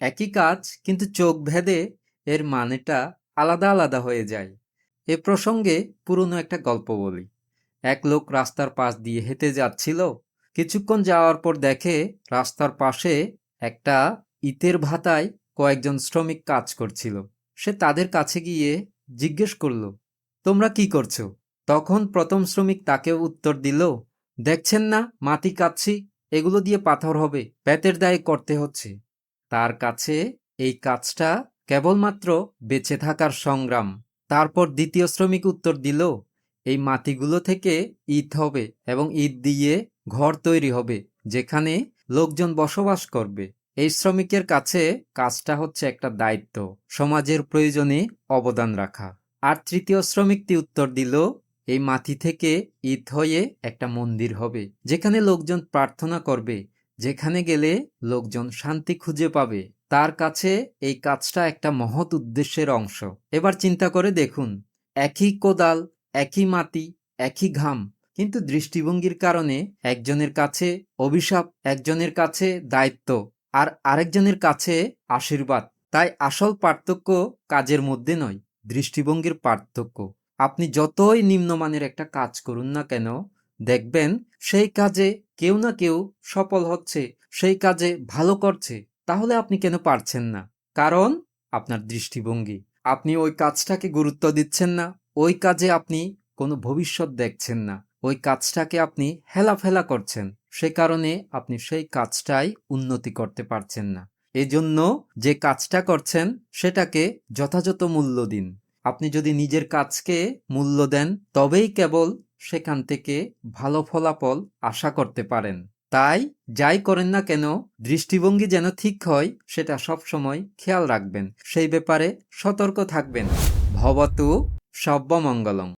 একই কাজ, কিন্তু চোখ ভেদে এর মানেটা আলাদা আলাদা হয়ে যায়। এ প্রসঙ্গে পুরনো একটা গল্প বলি। এক লোক রাস্তার পাশ দিয়ে হেঁটে যাচ্ছিল। কিছুক্ষণ যাওয়ার পর দেখে রাস্তার পাশে একটা ইতের ভাতায় কয়েকজন শ্রমিক কাজ করছিল। সে তাদের কাছে গিয়ে জিজ্ঞেস করল, তোমরা কি করছ? তখন প্রথম শ্রমিক তাকে উত্তর দিল, দেখছেন না, মাটি কাটছি, এগুলো দিয়ে পাথর হবে পেটের দায়ে করতে হচ্ছে। তার কাছে এই কাজটা কেবলমাত্র বেঁচে থাকার সংগ্রাম। তারপর দ্বিতীয় শ্রমিক উত্তর দিল, এই মাটিগুলো থেকে ইট হবে এবং ইট দিয়ে ঘর তৈরি হবে, যেখানে লোকজন বসবাস করবে। এই শ্রমিকের কাছে কাজটা হচ্ছে একটা দায়িত্ব, সমাজের প্রয়োজনে অবদান রাখা। আর তৃতীয় শ্রমিকটি উত্তর দিল, এই মাটি থেকে ইট হয়ে একটা মন্দির হবে, যেখানে লোকজন প্রার্থনা করবে যেখানে গেলে লোকজন শান্তি খুঁজে পাবে। তার কাছে এই কাজটা একটা মহৎ উদ্দেশ্যের অংশ। এবার চিন্তা করে দেখুন, একই কোদাল, একই মাটি, একই ঘাম, কিন্তু দৃষ্টিভঙ্গির কারণে একজনের কাছে অভিশাপ, একজনের কাছে দায়িত্ব, আর আরেকজনের কাছে আশীর্বাদ। তাই আসল পার্থক্য কাজের মধ্যে নয়, দৃষ্টিভঙ্গির পার্থক্য। আপনি যতই নিম্নমানের একটা কাজ করুন না কেন দেখবেন সেই কাজে কেউ না কেউ সফল হচ্ছে, সেই কাজে ভালো করছে, তাহলে আপনি কেন পারছেন না? কারণ আপনার দৃষ্টিভঙ্গি। আপনি ওই কাজটাকে গুরুত্ব দিচ্ছেন না, ওই কাজে আপনি কোনো ভবিষ্যৎ দেখছেন না, ওই কাজটাকে আপনি হেলাফেলা করছেন, সে কারণে আপনি সেই কাজটাই উন্নতি করতে পারছেন না। এজন্য যে কাজটা করছেন, সেটাকে যথাযথ মূল্য দিন। আপনি যদি নিজের কাজকে মূল্য দেন, তবেই কেবল সেখান থেকে ভালো ফলাফল আশা করতে পারেন। তাই যাই করেন না কেন, দৃষ্টিভঙ্গি যেন ঠিক হয়, সেটা সবসময় খেয়াল রাখবেন। সেই ব্যাপারে সতর্ক থাকবেন। ভবতু সব্যমঙ্গলং